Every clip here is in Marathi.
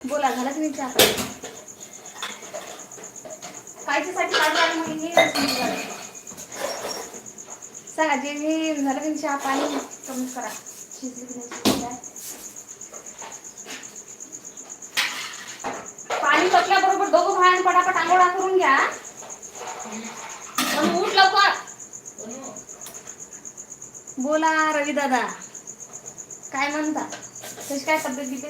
बोला झाला तुम्ही चहा मग हे सांगा जे मी झालं की चहा पाणी कमी करा. पाणी पटल्याबरोबर दोघं भाड्यानं पटापट आंघोळा करून घ्या. लवकर. बोला रवी दादा. काय म्हणता? कशी काय तब्येत तिथे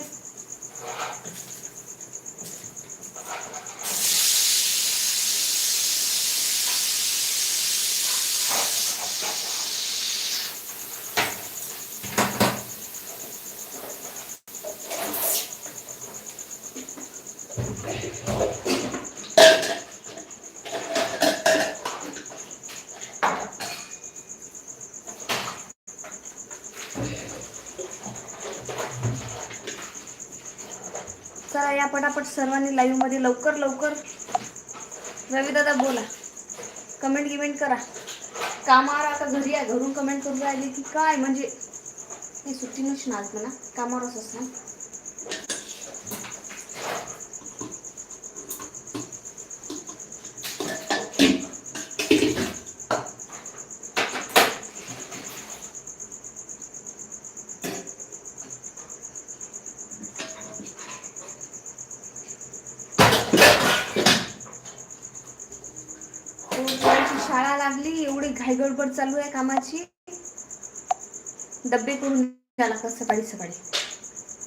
पटापट सर्वांनी लाईव्हमध्ये लवकर लवकर. रवीदादा बोला. कमेंट गिमेंट करा. कामावर आता घरी आहे घरून कमेंट करून राहिली की काय? म्हणजे नाही सुट्टी नसणार आज म्हणा. कामावरच असणार पोराची शाळा लागली एवढी घाई चालू आहे कामाची. डब्बे करून द्यायला लागतात सकाळी सकाळी.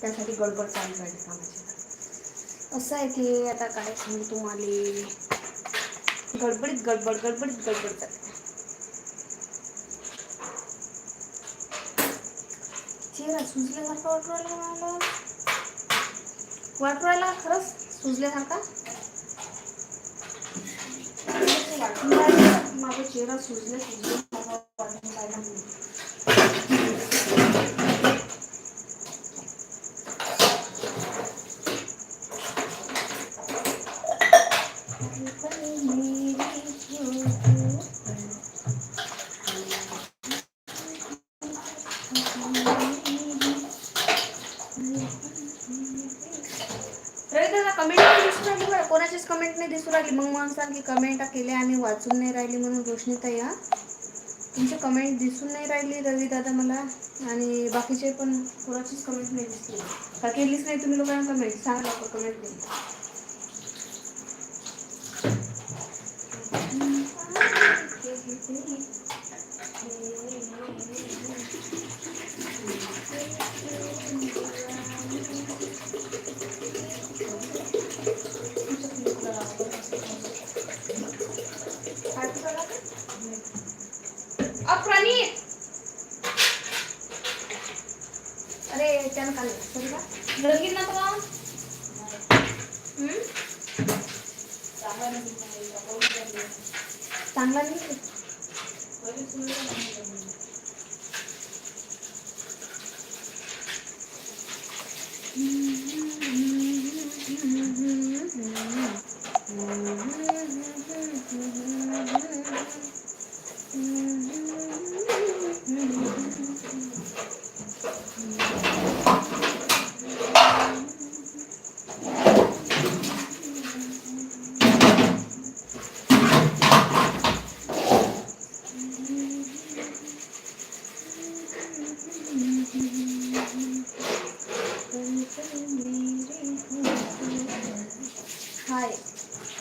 त्यासाठी गडबड चालू आहे कामाची. असं आहे की आता काय सांगू तुम्हाला गडबडीत गडबड गडबडीत गडबड चालते चेहरा सुजल्यासारखा वाटू राहिला मला. वाटू राहिला खरंच सुजल्यासारखा. माझा चेहरा सुजले सुजले वाटून you दादा झाली बरं. कोणाचीच कमेंट नाही दिसून राहिली. मग म्हणसाल की कमेंट केल्या आम्ही वाचून नाही राहिली म्हणून रोशनीता या तुमची कमेंट दिसून नाही राहिली रवी दादा मला आणि बाकीचे पण कोणाचीच कमेंट नाही दिसली. का केलीच नाही तुम्ही लोकांना कमेंट सांगा कमेंट केली अप्रणीत अरे त्यानं काल सॉरी का लगीन ना तुला हम्म? चांगला नाही दिसणार, पाऊस पडला. चांगला नाही ते. पहिले सुरू झालं. हाय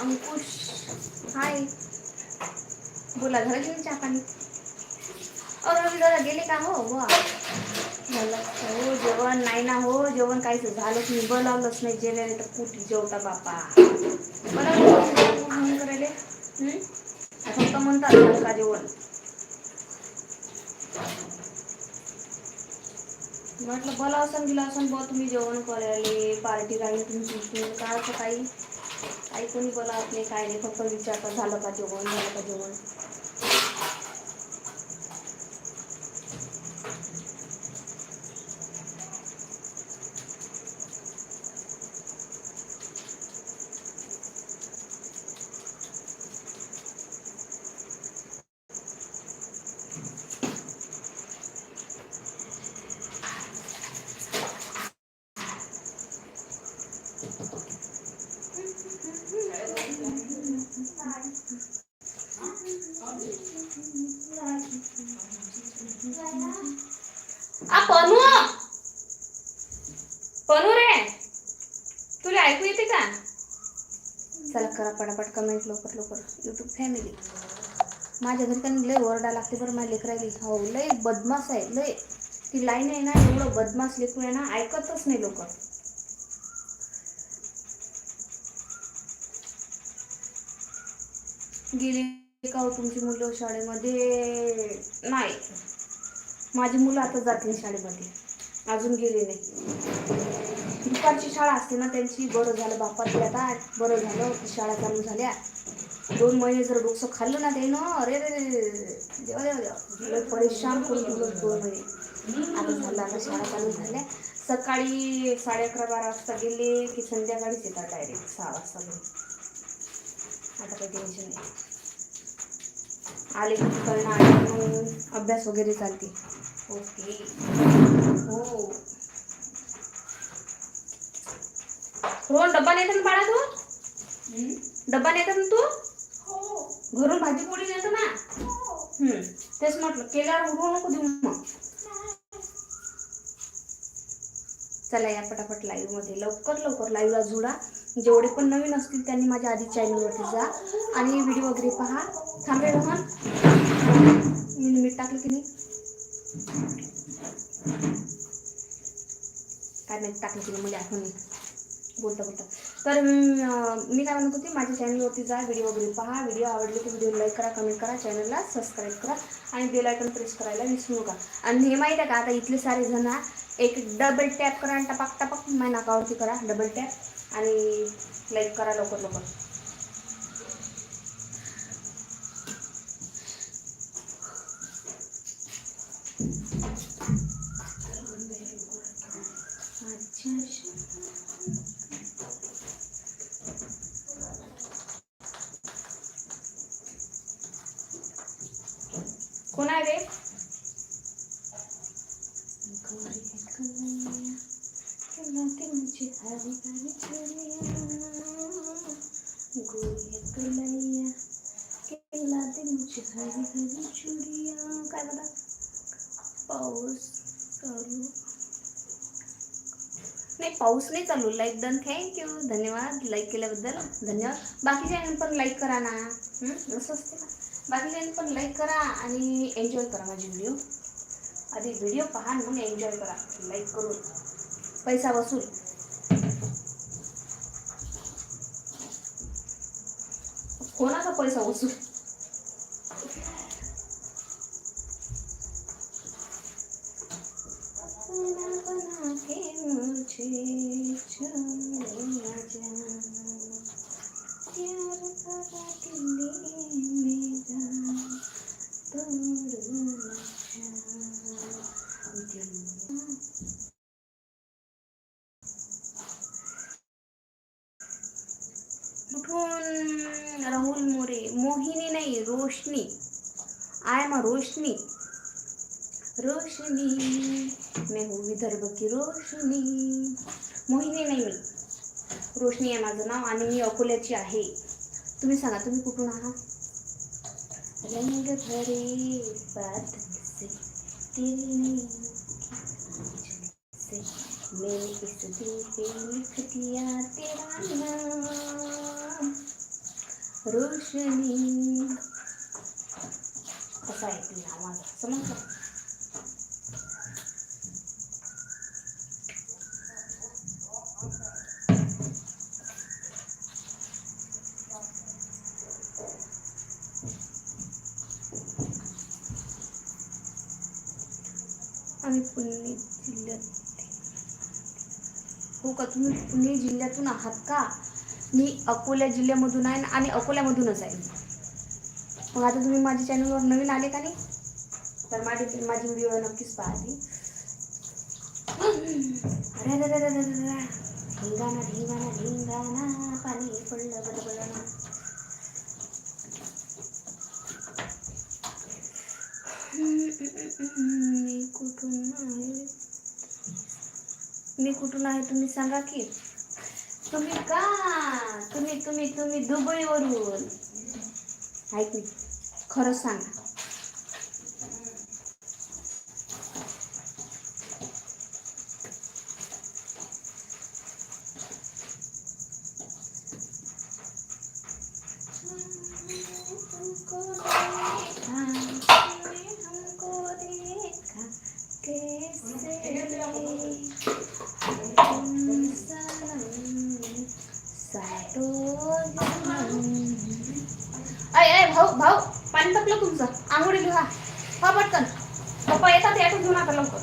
अंकुश हाय बोला झालं जेवण चहा पाणी अहो रवी दादा गेले का हो वा झालं हो जेवण नाही ना हो जेवण काहीच झालंच बोलावलंच नाही जेवायला तर कुठे जेवता बापा? बोलावलं म्हणून करायले? फक्त म्हणतात का जेवण. म्हटलं बोला असं दिला असं बुवा तुम्ही जेवण करायले पार्टी राहील तुमची तुम्ही काय असं काही? काही कोणी बोलावत नाही काय नाही. फक्त विचारतात झालं का जेवण झालं का जेवण आ पनू पनू रे. तुला ऐकू येते का? चला करा पटापट कमेंट लवकर लवकर. यूट्यूब फॅमिली माझ्या घरी त्यांनी लय ओरडा लागते बरं माझ्या लेकरायली हो लय बदमाश आहे लय. ती लाईन आहे ना एवढं बदमाश लेकरू आहे ना ऐकतच नाही लोक. गेली का हो तुमची मुलं शाळेमध्ये? नाही. माझी मुलं आता जातील शाळेमध्ये. अजून गेली नाही. दुपारची शाळा असते ना त्यांची. बरं झालं बापाची आता. बरं झालं. शाळा चालू झाल्या. दोन महिने जर डोकं खाल्लं ना ते ना अरे रे रे देवा देवा देवा. परेशान करून दिलं दोन महिने आता झालं आता शाळा चालू झाल्या. सकाळी साडे अकरा बारा वाजता गेले की संध्याकाळीच येतात डायरेक्ट सहा वाजता घरी. आता काही टेन्शन नाही. आले की कळणार अभ्यास वगैरे चालते. ओके. हो. रोहन डब्बा नेतो ना बाळा तू? डब्बा नेतो ना तू? हो. घरून भाजी पोळी नेतो ना? हो. तेच म्हटलं केल्यावर उडवू नको देऊ मग. चला या पटापट लाईव्हमध्ये. लवकर लवकर लाईव्हला जुडा. जेवढे पण नवीन असतील त्यांनी माझ्या आधी चॅनलवरती जा. आणि व्हिडिओ वगैरे पहा. थांबे रोहन. मी मीठ टाकलं की नाही? काय माहिती टाकलं की नाही? मला आठवण नाही बोलता बोलता. तर मी काय म्हणत होती माझ्या चॅनलवरती जा व्हिडिओ वगैरे पहा. व्हिडिओ आवडले की व्हिडिओ लाईक करा कमेंट करा चॅनलला सबस्क्राईब करा आणि बेल आयकॉन प्रेस करायला विसरू नका. आणि हे माहीत आहे का आता इथले सारे जण एक डबल टॅप करा आणि टपाक टपाक माझ्या नाकावरती करा डबल टॅप आणि लाईक करा लवकर लवकर. अच्छा अच्छा. कोण आहे रे? काय बघा पाऊस चालू नाही पाऊस नाही चालू. लाईक डन थँक्यू धन्यवाद. लाईक केल्याबद्दल धन्यवाद. बाकीच्या पण लाईक करा ना. असं असते ना. बाकीच्या पण लाईक करा आणि एन्जॉय करा माझी व्हिडिओ आधी व्हिडिओ पहा मग एन्जॉय करा. लाईक करून. पैसा वसूल. कोणाचा पैसा वसूल? बना बना के मुझे छोड़ना जाना प्यार भरा दिल मेरा तोड़ना जाना दिल कुठून राहुल मोरे मोहिनी नाही रोशनी आय एम अ रोशनी रोशनी मैं हूँ विदर्भ की रोशनी मोहिनी नाही मी रोशनी आहे माझं नाव आणि मी अकोल्याची आहे. तुम्ही सांगा तुम्ही कुठून आहात? रंग भरे बादल से मैंने इस दिल पे लिख दिया तेरा नाम। रोशनी। असा आहे ती समजलं? पुणे जिल्ह्यात. हो का? तुम्ही पुणे जिल्ह्यातून आहात का? मी अकोला जिल्ह्यामधून आहे आणि अकोल्यामधूनच आहे. मग आता तुम्ही माझ्या चॅनलवर नवीन आले का नाही? तर माझे माझी व्हिडिओ नक्कीच पाहते अरे अरे अरे अरे अरे अरे. पाणी पडलं ना मी कुठून आहे? मी कुठून आहे तुम्ही सांगा की. तुम्ही का? तुम्ही तुम्ही तुम्ही दुबईवरून. ऐक मी खरंच सांगा. अय भाऊ भाऊ पाणी तपलं तुमचं. आंघोळी घेऊन हा हा पटकन. पप्पा येतात यातून घेऊन आता लवकर.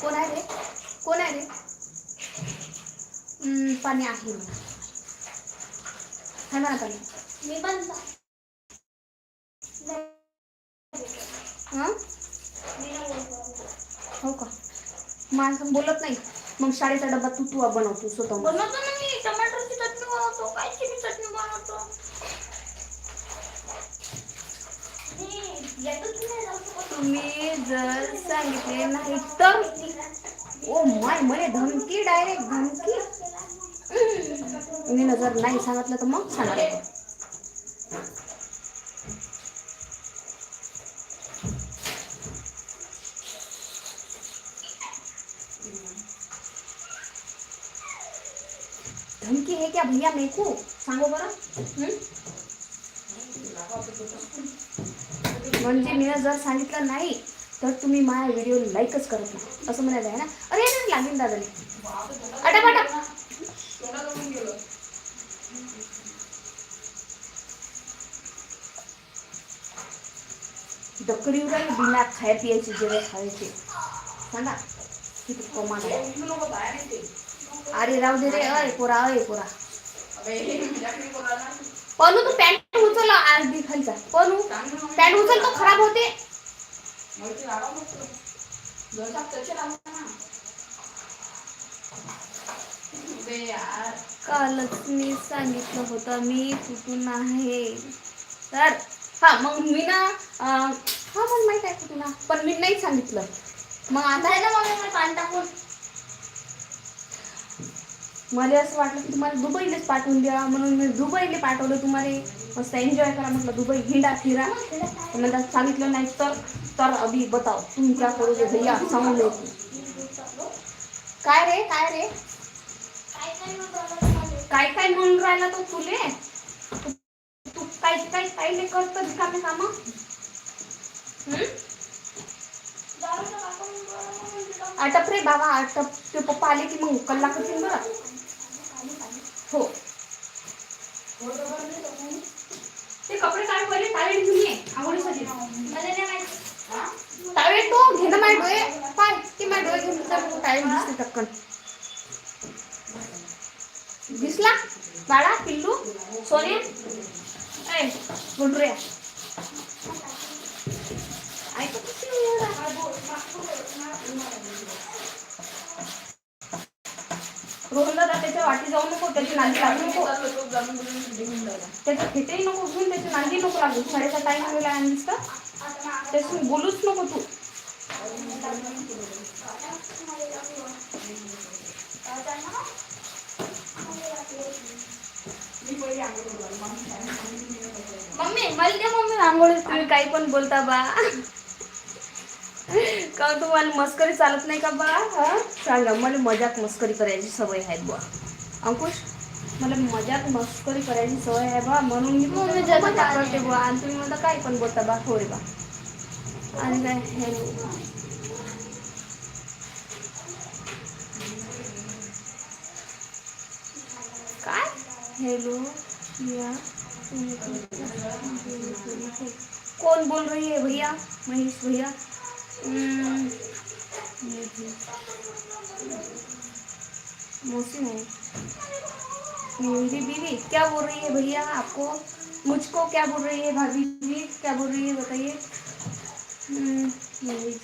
कोण आहे रे? कोण आहे रे? पाणी आहे. मला थांबा मी पण हं? हो का? माणसं बोलत नाही. मग शाळेचा डबा तू तू बनवतो स्वतः बनवतो ना मी. टमाटरची चटणी बनवतो कायची चटणी बनवतो. तुम्ही जर सांगितले नाही तर ओ माय म्हणे धमकी डायरेक्ट धमकी. मी जर नाही सांगितलं तर मग सांगायला येतं. हे है क्या भैया मेकू? को सांगो बरं? म्हणजे मी जर सांगितलं नाही तर तुम्ही माझ्या व्हिडिओ लाईकच करत नाही. असं म्हणायचं आहे ना? अरे अरे लागेल दादाने अटप अटप उडाली बिना खाय पियाची जेव्हा खायचे. सांगा. किती कमाल अरे राहू दे रे. अय पोरा अय पोरा. पनू तू पॅन्ट उचल. अर्धी खालचा पनू पॅन्ट उचल तो खराब होते. कालच मी सांगितलं होतं मी कुठून आहे? तर हा मग मी ना हा पण माहीत आहे कुठून. पण मी नाही सांगितलं. मग आता आहे ना मला पाणी टाकून? मला असं वाटलं की तुम्हाला दुबईलाच पाठवून द्या. म्हणून मी दुबईला पाठवलं तुम्हाला. मस्त एन्जॉय करा म्हटलं दुबई हिंडा फिरा. तर मला सांगितलं नाही तर तर अभी बताव तुम्ही क्या भैया सांगून काय रे काय रे? काय काय म्हणून राहिला तो तुले? तू काय काय काय करतो रिकामे काम? आटप रे बाबा आटप. ते पप्पा आले की मग कल्ला करतील बरं? हो. ते कपडे काय पहिले टावेल घेऊन ये आंघोळीसाठी मला नाही माहिती. टावेल तो घे ना माझे डोळे. पाय ते माझे डोळे घेऊन टावेल दिसते टक्कन. दिसला? बाळा पिल्लू सोन्या ऐ गुंडऱ्या. ऐकत किती त्याच्या वाटी जाऊ नको त्याची नांदी लागू नको. त्याचं खेटेही नको घेऊन त्याची नांदी नको लागू. शाळेचा टाइम आलेला आहे नुसतं. त्याच्यातून बोलूच नको तू. मम्मी मला द्या मम्मी आंघोळी तुम्ही काही पण बोलता बा. का तुम्हाला मस्करी चालत नाही का बा? हा? सांगा मला मजाक मस्करी करायची सवय आहे बुवा अंकुश? मला मजाक मस्करी करायची सवय आहे बा म्हणून मी मजाक काय- करते बुवा आणि तुम्ही म्हणता काही पण बोलता बा थोडे बा. आणि काय? हॅलो काय हेलो या कौन बोल रही है भैया? महेश भैया. मौसी नहीं मेरी बीवी क्या बोल रही है भैया आपको? मुझको क्या बोल रही है भाभी जी? क्या बोल रही है बताइए। हम्म, मेरी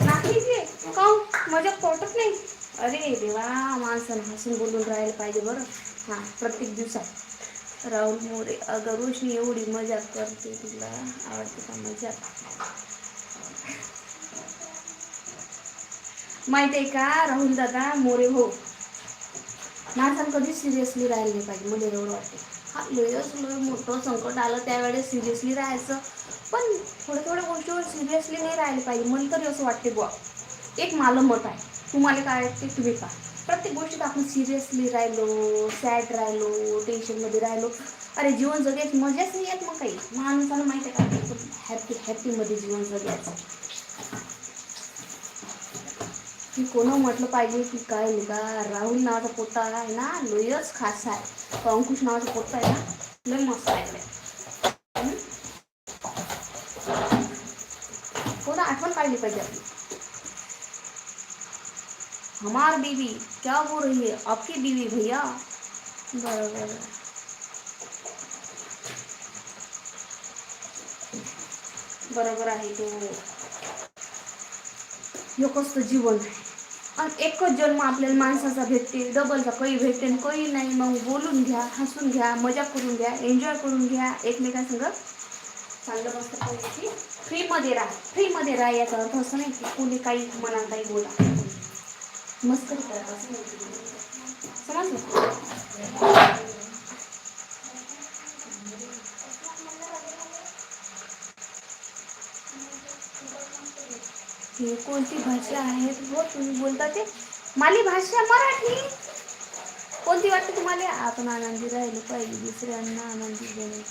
नाही जी। काहून मज़ा पोटत नाही? अरे देवा माणसं हसून बोलून राहायला पाहिजे बरं। हाँ प्रत्येक दिवसात। राहुल मोरे अगं रोशनी एवढी मजा करते तुला. आवडते का मजा माहीत आहे का राहुल दादा मोरे हो. माणसानं कधी सिरियसली राहिले नाही पाहिजे मला एवढं वाटते हा लयच लय मोठं संकट आलं त्यावेळेस सिरियसली राहायचं. पण थोड्या थोड्या गोष्टीवर सिरियसली नाही राहिले पाहिजे. मला तरी असं वाटते बुवा. एक मला मत आहे. तुम्हाला काय वाटते तुम्ही का प्रत्येक गोष्टीत आपण सिरियसली राहिलो सॅड राहिलो टेन्शनमध्ये राहिलो. अरे जीवन जगायची मजाच नाही येत मग काही. माणसाला माहिती आहे का हॅपी हॅपीमध्ये जीवन जगायचं? की कोण म्हटलं पाहिजे की काय मुलगा राहुल नावाचा पोता आहे ना लोयच खास आहे. अंकुश नावाचा पोता आहे ना लय मस्त आहे. कोणा आठवण काढली पाहिजे आपली? हमार बीवी क्या बोल रही है? आपकी बीवी भैया? बरोबर। बरोबर आहे तो. एकच जीवन आणि एकच जन्म आपल्याला माणसाचा भेटते डबलचा काही भेटते काही नाही. मग बोलून घ्या हसून घ्या मजा करून घ्या एन्जॉय करून घ्या. एकमेकांसंग चांगलं मस्त पैकी फ्रीमध्ये राहा. फ्रीमध्ये राहा याचा अर्थ असं नाही की कोणी काही मनात काही बोला. मस्त समजलं कोणती भाषा आहे? हो तुम्ही बोलता ते? माली भाषा मराठी. कोणती वाटते तुम्हाला? आपण आनंदी राहिलो पाहिजे दुसऱ्यांना आनंदी देणे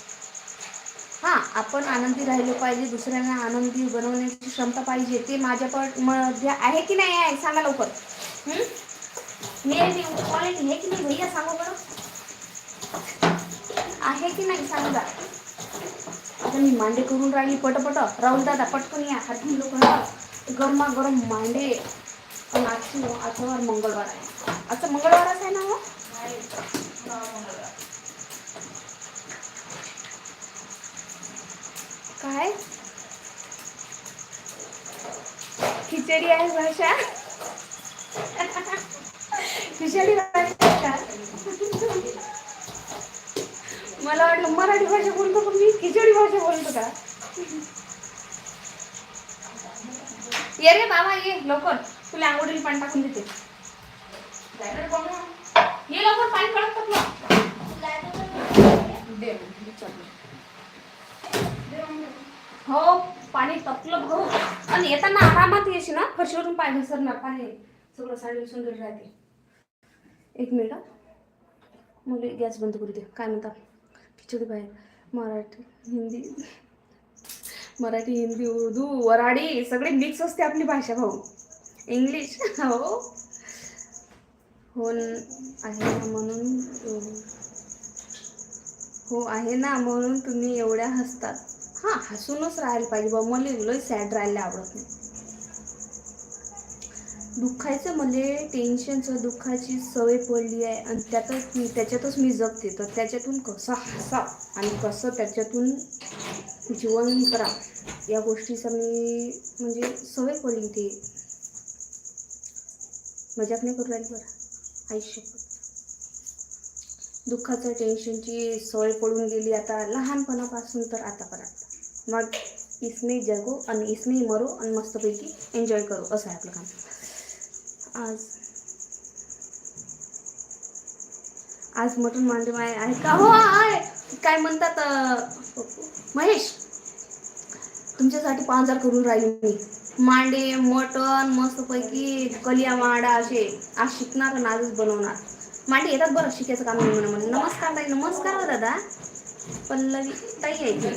हां आपण आनंदी राहिलो पाहिजे दुसऱ्यांना आनंदी बनवण्याची क्षमता पाहिजे ते माझ्या पण मध्ये आहे की नाही आहे? सांगा लवकर. हं? मेरे क्वालिटी आहे की नाही? भैया सांगो बरं आहे की नाही सांगा आता मी मांडे करून राहिली पटपट. राहुल दादा पटकन या. हातून लोक गरमागरम मांडे. पण आजची आजवर मंगळवार आहे. आजचा मंगळवारच आहे ना हो? काय? खिचडी आहे भाषा. स्पेशली मला वाटलं मराठी भाषा बोलतो पण मी खिचडी भाषा बोलतो का? ये रे बाबा ये लवकर. तुला आंघोळीला पाणी टाकून देते. ये लवकर पाणी पडत टाकलं मग, दे हो पाणी तपलं भाऊ. आणि येताना आरामात येशील ना फरशीवरून पाय घसरणार पाणी सगळं साडी सुंदर राहते. एक मिनिट हा. गॅस बंद करू दे काय म्हणतात खिचडी बाहेर. मराठी हिंदी. मराठी हिंदी उर्दू वराडी सगळे मिक्स असते आपली भाषा भाऊ. इंग्लिश हो. हो आहे ना म्हणून हो आहे ना म्हणून तुम्ही एवढ्या हसतात हां हसूनच राहायला पाहिजे बा मला लय सॅड राहायला आवडत नाही. दुःखायचं म्हणजे टेन्शनचं दुःखाची सवय पडली आहे आणि त्यातच मी त्याच्यातच मी जगते. तर त्याच्यातून कसं हसा आणि कसं त्याच्यातून जीवन करा या गोष्टीचा मी म्हणजे सवय पडली ते. मजाक नाही करू राहिली बरं आयुष्य. दुःखाचं टेन्शनची सवय पडून गेली आता. लहानपणापासून तर आतापर्यंत. मग इसमे जगो आणि इसमे मरो आणि मस्तपैकी एन्जॉय करो. असं आहे आपलं काम. आज. आज मटण मांडे माय आहे का? हो आहे. काय म्हणतात महेश तुमच्यासाठी पांजार करून राहील मी. मांडे मटण मस्तपैकी कलिया मांडा असे. आज शिकणार आणि आजच बनवणार. मांडे येतात बरं शिकायचं काम नाही म्हणून. नमस्कार ताई नमस्कार हो दादा. पल्लवी ताई यायची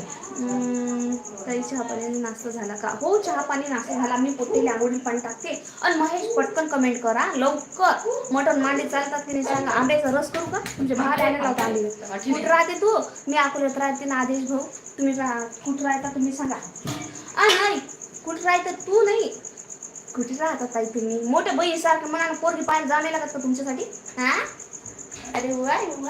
काही चहा पाणी नाश्ता झाला का? हो चहा पाणी नाश्ता झाला. मी पोटेली आंघोळी पाणी टाकते. आणि महेश पटकन कमेंट करा. लवकर. मटण मांडे चालतात की नाही सांगा आंब्याचा रस करू का? तुमच्या भावाला यायला लावता आंबे कुठं राहते तू? मी अकोल्यात राहते ना आदेश भाऊ. तुम्ही कुठं राहता तुम्ही सांगा. आ नाही. कुठं राहतं तू नाही. कुठे राहता ताई तुम्ही? मोठ्या बहिणीसारखं म्हणाला पोरगी पाणी लागत का तुमच्यासाठी? हा? अरे वा अरे वा.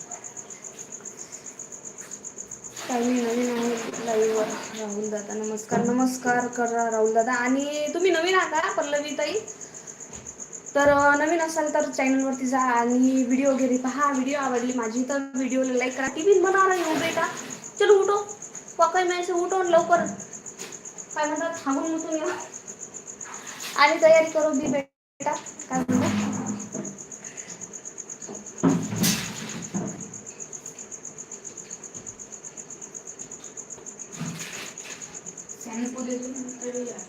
ते मी काही नाही नवीन आहे लाईव्हवर राहुल दादा नमस्कार. नमस्कार करा राहुल दादा. आणि तुम्ही नवीन आहात पल्लवी ताई तर नवीन असाल तर चॅनलवरती जा आणि व्हिडिओ वगैरे पहा. व्हिडिओ आवडली माझी तर व्हिडिओला लाईक करा. टी व्ही बनवा रही हूँ बेटा चलो उठो. पकाई मैं उठो लवकर. काय म्हणतात? थांबून उठून या. आणि तयारी करू दी बेटा. काय म्हणतात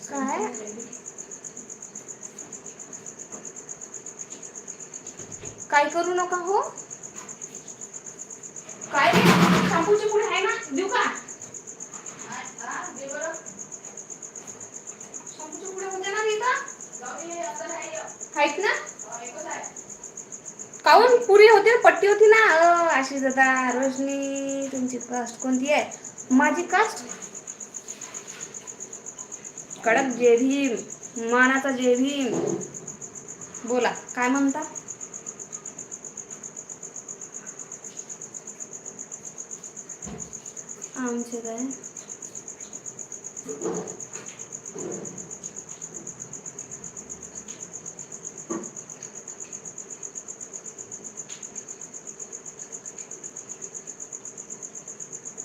काय काय करू नका हो. काय शॅम्पूचे पुढे आहे ना? देऊ का? शॅम्पूचे पुढे होते ना तिथं आहेत ना? काऊन पुरी होती? ना पट्टी होती ना? अशी दादा रोशनी तुमची कास्ट कोणती आहे? माझी कास्ट कडक जय भीम मानाचा जय भीम. बोला काय म्हणता? आमचे आहे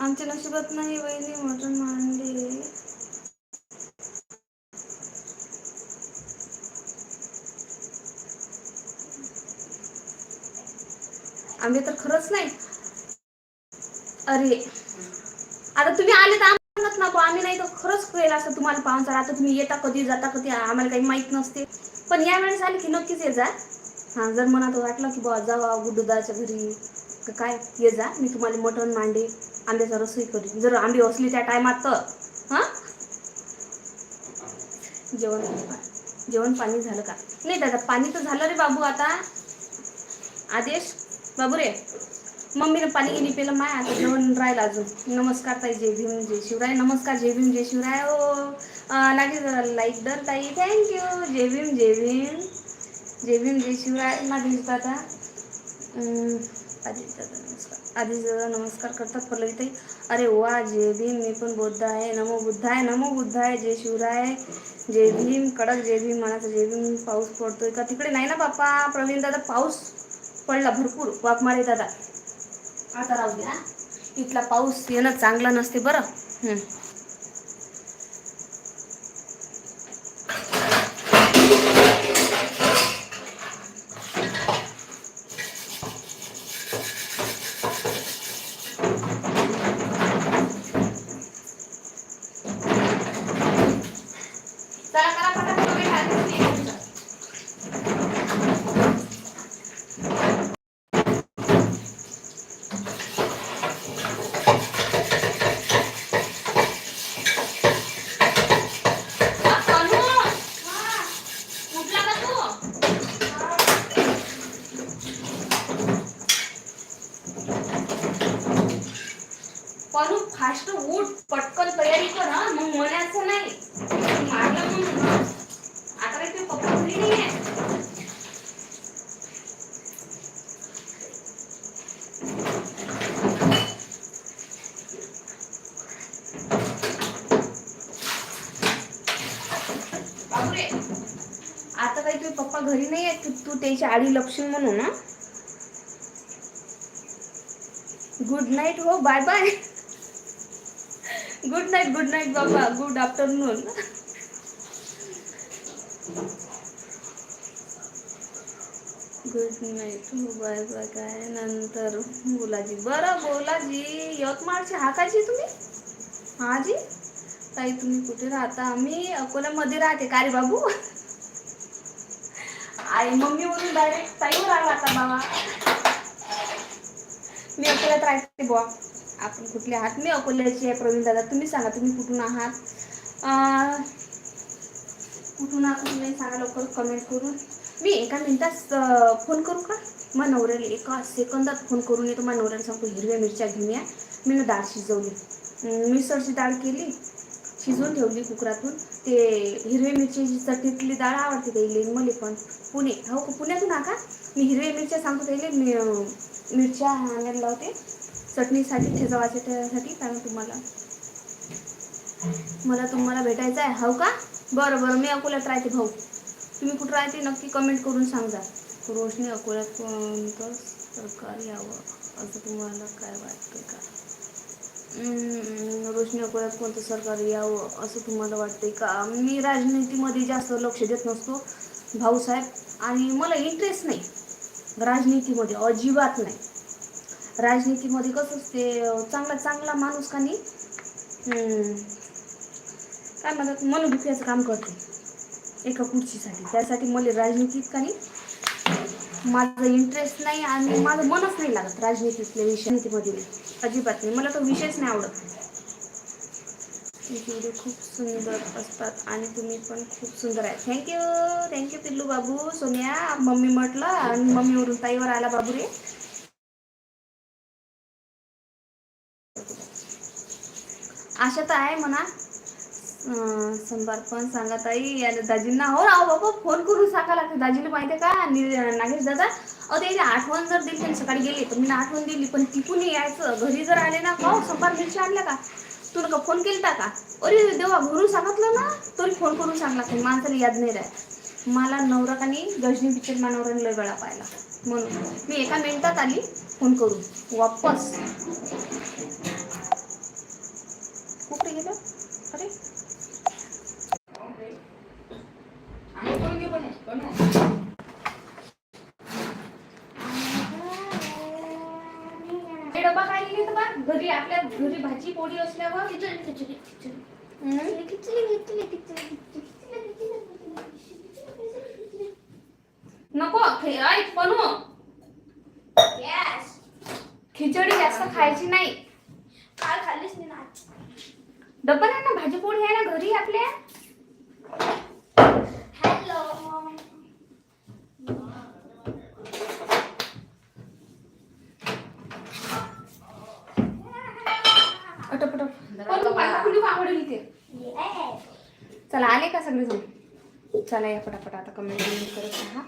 आमच्या नशिबात नाही वहिनी मटण मांडे आम्ही तर खरंच नाही. अरे आता तुम्ही आले तर आम्हाला नको. आम्ही नाही तर खरंच कळेल असं तुम्हाला पाहुणचार आता तुम्ही येता कधी जाता कधी आम्हाला काही माहीत नसते. पण या वेळेस आले की नक्कीच ये जा. हां जर मनात वाटलं की बुवा जावा गुडुदाच्या घरी. काय ये जा. मी तुम्हाला मटण मांडे आंब्याचा रसोई करीन. जर आंबे असली त्या टायमात तर. हां? जेवण जेवण पाणी झालं का? नाही दादा पाणी तर झालं रे बाबू आता. आदेश बाबू रे मम्मीनं पाणी गिनी पेलं माय आता जेवण राहिलं अजून. नमस्कार ताई जय भीम जय शिवराय. नमस्कार जय भीम जय शिवराय. हो, ओ लागेल लाईक दर ताई. थँक्यू जय भीम जय भीम. जय भीम जय शिवराय. नागेश दादा. अं, दादा नमस्कार. आदिश दादा नमस्कार करतात पल्लवी ताई? अरे वा जय भीम. मी पण बुद्ध आहे. नमो बुद्धाय नमो बुद्धाय. जय शिवराय. जय भीम. कडक जय भीम. मनाचा जय भीम. पाऊस पडतोय का? तिकडे नाही ना बाप्पा? प्रवीण दादा पाऊस पडला भरपूर. वाघमारे दादा. आता राहू द्या. इथला पाऊस येणं चांगला नसते बरं हं. चला करा पटापट तुम्ही खाली बसून या. आ, कनू! उठला का तू? कनू फास्ट उठ पटकन तयारी कर हा मग म्हणायचं नाही मारलं म्हणून आता काही ते पप्पा घरी नाही आहे बापरे आता काही तुझे पप्पा घरी नाही आहेत तू त्याची आडी लक्षण म्हणू ना गुड नाईट हो bye bye good night good night बाबा. गुड आफ्टरनून गुड नाईट हो बाय बाय काय नंतर? बोलाजी. बरं बोलाजी. यवतमाळची हा काजी तुम्ही? हा जी. ताई तुम्ही कुठे राहता? आम्ही अकोल्यामध्ये राहते. का रे बाबू? आणि मम्मी म्हणून डायरेक्ट ताईवर आला आता बाबा मी अकोल्यात राहते बुवा. आपण कुठले आहात? मी अकोल्याची आहे प्रवीण दादा. तुम्ही सांगा तुम्ही कुठून आहात? कुठून आहात तुम्ही? सांगा लवकर कमेंट करून. मी एका मिनिटात फोन करू का? मग नवऱ्याला एका सेकंदात फोन करून येतो. मग नवऱ्याला सांगतो हिरव्या मिरच्या घेऊन या. मी ना डाळ शिजवली. मिसळची डाळ केली. शिजवून ठेवली कुकरातून. ते हिरवी मिरची चटणीतली डाळ आवडते त्याला मला पण. पुणे हो पुण्यातून आका. का मी हिरव्या मिरच्या सांगतो त्याला मी मिरच्या आणायला होते चटणीसाठी ठेजवायच्या त्यासाठी कारण तुम्हाला. मला तुम्हाला भेटायचं आहे हो का? बरं बरं मी अकोल्यात राहते भाऊ. तुम्ही कुठं राहते नक्की कमेंट करून सांगा. रोशनी अकोल्यात कोणतं सरकार यावं असं तुम्हाला काय वाटतं का? रोशनी अकोल्यात कोणतं सरकार यावं असं तुम्हाला वाटतंय का? मी राजनीतीमध्ये जास्त लक्ष देत नसतो भाऊसाहेब. आणि मला इंटरेस्ट नाही. राजनीतीमध्ये अजिबात नाही. राजनीतीमध्ये कसं असते चांगला चांगला माणूस का नाही? काय म्हणतात मनोदुखीचं काम करते एका खुर्चीसाठी. त्यासाठी मला राजनीतीत का नाही माझा इंटरेस्ट नाही आणि माझं मनच नाही लागत राजनीतीतल्या विषयामध्ये अजिबात नाही. मला तो विषयच नाही आवडत. व्हिडिओ खूप सुंदर असतात आणि तुम्ही पण खूप सुंदर आहे थँक्यू थँक्यू पिल्लू बाबू सोनिया. मम्मी म्हटलं आणि मम्मीवरून ताईवर आला बाबू रे आशा तर आहे म्हणा पण सांगा ताई. या दाजींना हो राव बाबा फोन करून सांगा लागते. दाजीला माहिती आहे का? नि- नागेश दादा अहो त्याची आठवण जर दिली त्यांनी सकाळी गेले तर मी आठवण दिली पण टिकून यायचं. घरी जर आले ना का संभार मिरची आणल्या का? तू का फोन केलता का? अरे देवा घरून सांगितलं ना तरी फोन करून सांगला लागते. माणसाला याद नाही राहत. मला नवरा आणि गजनी पिक्चर मानवराने लय वेळा पाहिला. म्हणून मी एका मिनिटात आली फोन करून. वापस. कुठे गेलं अरे हे डबा काय लिहिलं बा घरी आपल्या घरी भाजी पोळी असल्यावर खिचडी नको खे- ऐक बनू खिचडी जास्त खायची नाही काल खाल्लीच नाही ना डबा नाही ना भाजी पोळी आहे ना घरी आपल्या हॅलो अटपट पण तू पाणी कुठे आवडेल इथे चला आले का सगळे जण चला या पटापट आता कमेंट करत राहा